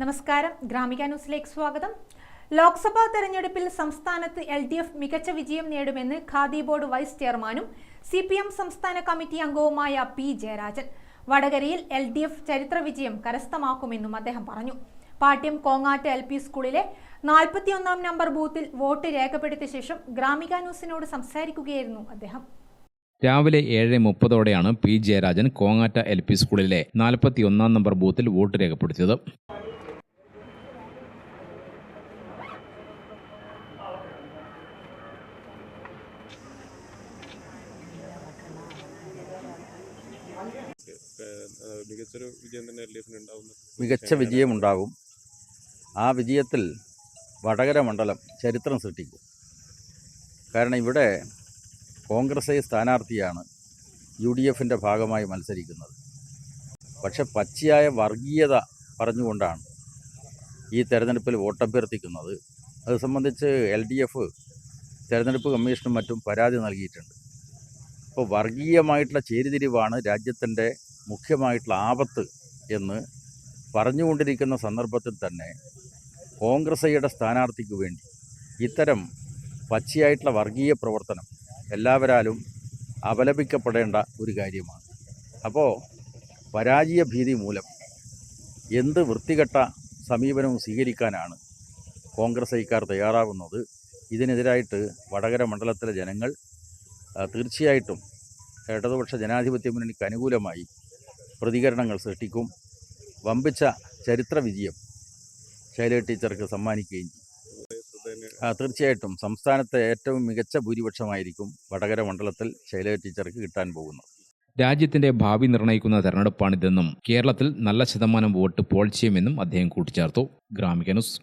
നമസ്കാരം. ഗ്രാമിക ന്യൂസിലേക്ക് സ്വാഗതം. ലോക്സഭാ തെരഞ്ഞെടുപ്പിൽ സംസ്ഥാനത്ത് എൽ ഡി എഫ് മികച്ച വിജയം നേടുമെന്ന് ഖാദി ബോർഡ് വൈസ് ചെയർമാനും സി പി എം സംസ്ഥാന കമ്മിറ്റി അംഗവുമായ പി ജയരാജൻ. വടകരയിൽ എൽ ഡി എഫ് ചരിത്ര വിജയം കരസ്ഥമാക്കുമെന്നും അദ്ദേഹം പറഞ്ഞു. പാട്യം കോങ്ങാട്ട് എൽ പി സ്കൂളിലെ നാൽപ്പത്തിയൊന്നാം നമ്പർ ബൂത്തിൽ വോട്ട് രേഖപ്പെടുത്തിയ ശേഷം ഗ്രാമിക ന്യൂസിനോട് സംസാരിക്കുകയായിരുന്നു അദ്ദേഹം. രാവിലെ ഏഴ് മുപ്പതോടെയാണ് പി ജയരാജൻ കോങ്ങാറ്റ എൽ പി സ്കൂളിലെ നാൽപ്പത്തിയൊന്നാം നമ്പർ ബൂത്തിൽ വോട്ട് രേഖപ്പെടുത്തിയത്. മികച്ച വിജയമുണ്ടാകും. ആ വിജയത്തിൽ വടകര മണ്ഡലം ചരിത്രം സൃഷ്ടിക്കും. കാരണം ഇവിടെ കോൺഗ്രസ് സ്ഥാനാർത്ഥിയാണ് യു ഡി എഫിന്റെ ഭാഗമായി മത്സരിക്കുന്നത്. പക്ഷെ പച്ചയായ വർഗീയത പറഞ്ഞുകൊണ്ടാണ് ഈ തെരഞ്ഞെടുപ്പിൽ വോട്ടഭ്യർത്ഥിക്കുന്നത്. അത് സംബന്ധിച്ച് എൽ ഡി എഫ് തെരഞ്ഞെടുപ്പ് കമ്മീഷനും മറ്റും പരാതി നൽകിയിട്ടുണ്ട്. അപ്പോൾ വർഗീയമായിട്ടുള്ള ചേരിതിരിവാണ് രാജ്യത്തിന്റെ മുഖ്യമായിട്ടുള്ള ആപത്ത് എന്ന് പറഞ്ഞുകൊണ്ടിരിക്കുന്ന സന്ദർഭത്തിൽ തന്നെ കോൺഗ്രസയുടെ സ്ഥാനാർത്ഥിക്ക് വേണ്ടി ഇത്തരം പച്ചയായിട്ടുള്ള വർഗീയ പ്രവർത്തനം എല്ലാവരാലും അപലപിക്കപ്പെടേണ്ട ഒരു കാര്യമാണ്. അപ്പോൾ പരാജയ ഭീതി മൂലം എന്ത് വൃത്തികെട്ട സമീപനവും സ്വീകരിക്കാനാണ് കോൺഗ്രസ് ഐക്കാർ തയ്യാറാകുന്നത് ഇതിനെതിരായിട്ട് വടകര മണ്ഡലത്തിലെ ജനങ്ങൾ തീർച്ചയായിട്ടും ഇടതുപക്ഷ ജനാധിപത്യ മുന്നണിക്ക് അനുകൂലമായി പ്രതികരണങ്ങൾ സൃഷ്ടിക്കും. വമ്പിച്ച ചരിത്ര വിജയം ശൈല ടീച്ചർക്ക് സമ്മാനിക്കുകയും തീർച്ചയായിട്ടും സംസ്ഥാനത്തെ ഏറ്റവും മികച്ച ഭൂരിപക്ഷമായിരിക്കും വടകര മണ്ഡലത്തിൽ ശൈല ടീച്ചർക്ക് കിട്ടാൻ പോകുന്നത്. രാജ്യത്തിന്റെ ഭാവി നിർണയിക്കുന്ന തെരഞ്ഞെടുപ്പാണിതെന്നും കേരളത്തിൽ നല്ല ശതമാനം വോട്ട് പോൾ ചെയ്യുമെന്നും അദ്ദേഹം കൂട്ടിച്ചേർത്തു. ഗ്രാമിക ന്യൂസ്